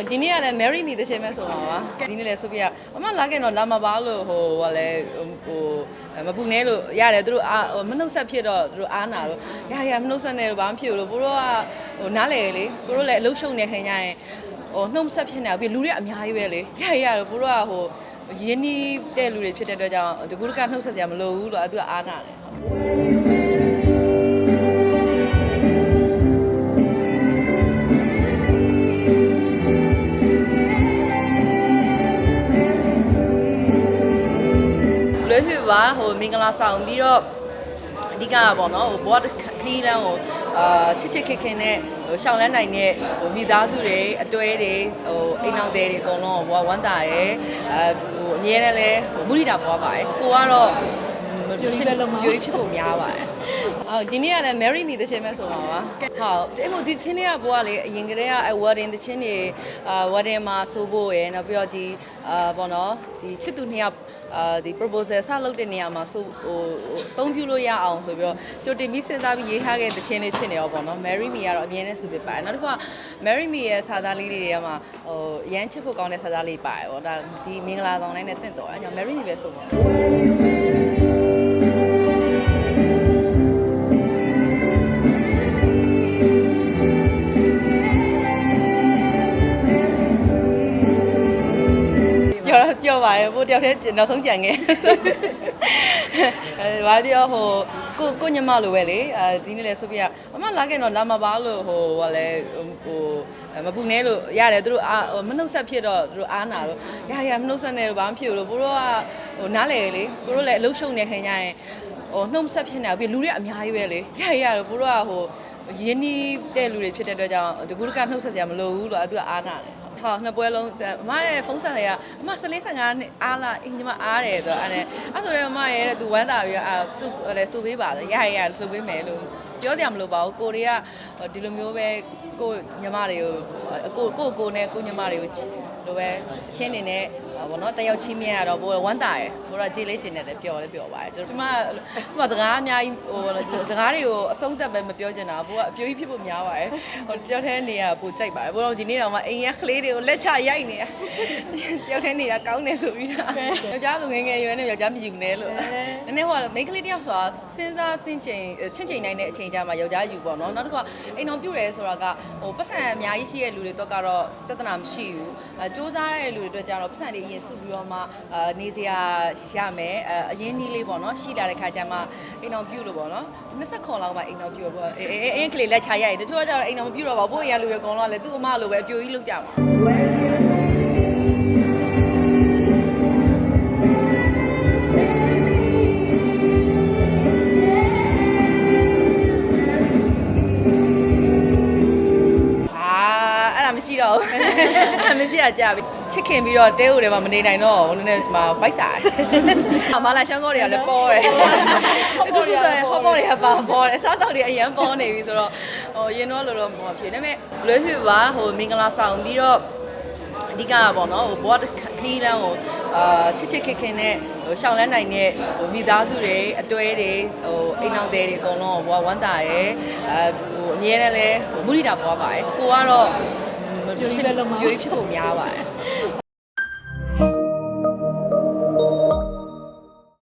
ဟုတ်ဒီနေ့ကလည်း marry me တချင်မဲ့ဆိုမှာပါဒီနေ့လည်းဆိုပြအမလာခဲ့တော့လာမပါလို့ဟိုဟိုလည်းဟိုမပူနေလို့ရတယ်သူတို့အာမနှုတ်ဆက်ဖြစ်တော့သူတို့အားနာလို့ရရမနှုတ်ဆက်နေလို့ဘာမှဖြစ်ဘူးလို့ဘိုးတို့ကဟိုနားလေလေဘိုးတို့လည်းအလုံးရှုံနေခင်ကြရင်ဟိုနှုတ်ဆက်ဖြစ်နေပြီးလူတွေအများကြီးပဲလေရရဘိုးတို့ကဟိုရင်းနှီးတဲ့လူတွေဖြစ်တဲ့အတွက်ကြောင့်ဒီကူကနှုတ်ဆက်စရာမလိုဘူးလို့သူကအားနာတယ် ပါဟိုမင်္ဂလာဆောင်ပြီးတော့အဓိကပေါ့နော်ဟိုဘော့ခီးလန်းကိုအာချစ်ချစ်ခင်ခင်နဲ့ဟိုရှောင်းလန်းနိုင်တဲ့ဟိုမိသားစုတွေအတွဲတွေဟိုအိမ်အောင်တွေတွေအကုန်လုံးဘောဝမ်းတာရယ်အဲဟိုအမြဲတမ်းလဲဟိုမုရိတာပွားပါတယ်ကိုကတော့ ပြိုကြီးပဲလုံးမပြိုကြီးဖြစ်ဖို့များပါတယ်အော်ဒီနေ့ကလည်း marry me တချင်မဲ့ဆိုမှာပါဟုတ်ဒီမိုဒီချင်းတွေကဘောကလေအရင်ကတည်းကအဲ wedding တချင်းတွေအာ wedding မှာဆိုဖို့ရယ်နောက်ပြီးတော့ဒီအာဘောနော်ဒီချစ်သူနှစ်ယောက်အာဒီ proposal စလုပ်တဲ့နေရာမှာဆိုဟိုအသုံးပြုလို့ရအောင်ဆိုပြီးတော့ကြိုတင်ပြီးစဉ်းစားပြီးရေးထားခဲ့တဲ့တချင်းလေးဖြစ်နေရောပေါ့နော် marry me ကတော့အမြဲတမ်းဆိုဖြစ်ပါတယ်နောက်တစ်ခုက marry me ရဲ့စာသားလေးတွေကမှဟိုရမ်းချစ်ဖို့ကောင်းတဲ့စာသားလေးပါတယ်ပေါ့ဒါဒီမင်္ဂလာဆောင်တိုင်းနဲ့တင့်တော်အဲကြောင့် marry me ပဲဆိုပါပြော တော့ပြောပါတယ်ဘို့တယောက်တည်းနောက်ဆုံးကြံခဲ့အဲဘာပြောဟိုကိုကိုညမလိုပဲလေအဲဒီနေ့လဲဆိုပြအမလာခဲ့တော့လာမပါလို့ဟိုဟိုလည်းဟိုမပူနေလို့ရတယ်သူတို့အာမနှုတ်ဆက်ဖြစ်တော့သူတို့အားနာလို့ရရမနှုတ်ဆက်နေလို့ဘာမှဖြစ်ဘူးလို့ဘိုးတို့ကဟိုနားလေလေဘိုးတို့လည်းအလုံးရှုံနေခင်ကြရင်ဟိုနှုတ်ဆက်ဖြစ်နေပြီးလူတွေအများကြီးပဲလေရရဘိုးတို့ကဟိုရင်းနှီးတဲ့လူတွေဖြစ်တဲ့အတွက်ကြောင့်ဒီကူကနှုတ်ဆက်စရာမလိုဘူးလို့သူကအားနာတယ် ဟောနှစ်ပွဲလုံးအမရဲ့ဖုန်းဆက်တွေကအမ14 15နှစ်အားလားအင်ညီမအားတယ်ဆိုတော့အဲ့ဒါအဲ့ဆိုတော့အမရဲ့တဲ့သူဝမ်းသာပြီးအာသူလည်းစိုးပေးပါလေရရရစိုးပေးမယ်လို့ ပြောကြမလို့ပါဘူးကိုတွေကဒီလိုမျိုးပဲကိုညီမတွေကိုကိုကိုကိုနဲ့ကိုညီမတွေကိုလိုပဲအချင်းနေနဲ့ဘောနော်တယောက်ချင်းမြင်ရတော့ဘောဝမ်းသာရယ်ဘောကကြေးလေးကျင်တယ်ပျော်လည်းပျော်ပါတယ်ဒီမှာဒီမှာစကားအများကြီးဟိုစကားတွေကိုအဆုံးသက်ပဲမပြောချင်တာဘောကအပြိုကြီးဖြစ်ဖို့များပါတယ်ဟိုတယောက်တည်းနေရပိုကြိုက်ပါတယ်ဘောတော့ဒီနေ့တော့မှအိမ်ရကလေးတွေကိုလက်ချရိုက်နေတာ တယောက်တည်းနေတာကောင်းတယ်ဆိုပြီးတော့ယောက်ျားလူငယ်ငယ်ရွယ်နဲ့ယောက်ျားမယူနဲ့လို့နည်းနည်းဟိုကမိန်းကလေးတယောက်ဆိုတာစဉ်းစားစင်ချိန်ချင့်ချိန်နိုင်တဲ့အချိန်ကြမှာယောက်ျားယူပေါ့နော်နောက်တစ်ခါအိမ်တော်ပြုတ်တယ်ဆိုတာကဟိုပတ်စံအများကြီးရှိတဲ့လူတွေတော့ကတော့တသနာမရှိဘူးအဲစူးစမ်းတဲ့လူတွေအတွက်ကြတော့ပတ်စံတွေအရင်စုပြီးတော့မှအာနေစရာရမယ်အအရင်နီးလေးပေါ့နော်ရှိလာတဲ့ခါကျမှအိမ်တော်ပြုတ်လို့ပေါ့နော်20ခွန်လောက်မှအိမ်တော်ပြုတ်ပေါ့အေးအေးအင်းကလေးလက်ချရိုက်တချို့ကကြတော့အိမ်တော်မပြုတ်တော့ပါဘူးဘို့ရလူတွေအကုန်လုံးကလည်းသူ့အမလိုပဲအပြိုကြီးလုပ်ကြမှာ မရှိတာကြာပြီချစ်ခင်ပြီးတော့တဲဟိုထဲမှာမနေနိုင်တော့ဘူးနည်းနည်းဒီမှာဗိုက်စားတယ်အမလာရှောင်းကောတွေကလည်းပေါ်တယ်အခုဒီဆိုရင်ဟောပေါ်တွေကပါပေါ်တယ်အစားတောက်တွေအရန်ပေါ်နေပြီဆိုတော့ဟိုရင်တော့လောလောမဖြစ်ဒါပေမဲ့လွယ်ဖြစ်ပါဟိုမင်္ဂလာဆောင်ပြီးတော့အဓိကပေါ့နော်ဟိုဘော့ခီးလန်းကိုအာချစ်ချစ်ခင်ခင်နဲ့ဟိုရှောင်းလန်းနိုင်တဲ့ဟိုမိသားစုတွေအတွဲတွေဟိုအိမ်အောင်တွေတွေအကုန်လုံးဘောဝမ်းတာရယ်အဲဟိုအမြဲတမ်းလဲဟိုမုရိတာပွားပါတယ်ကိုကတော့ 就是为了吗？有一批狗咬我。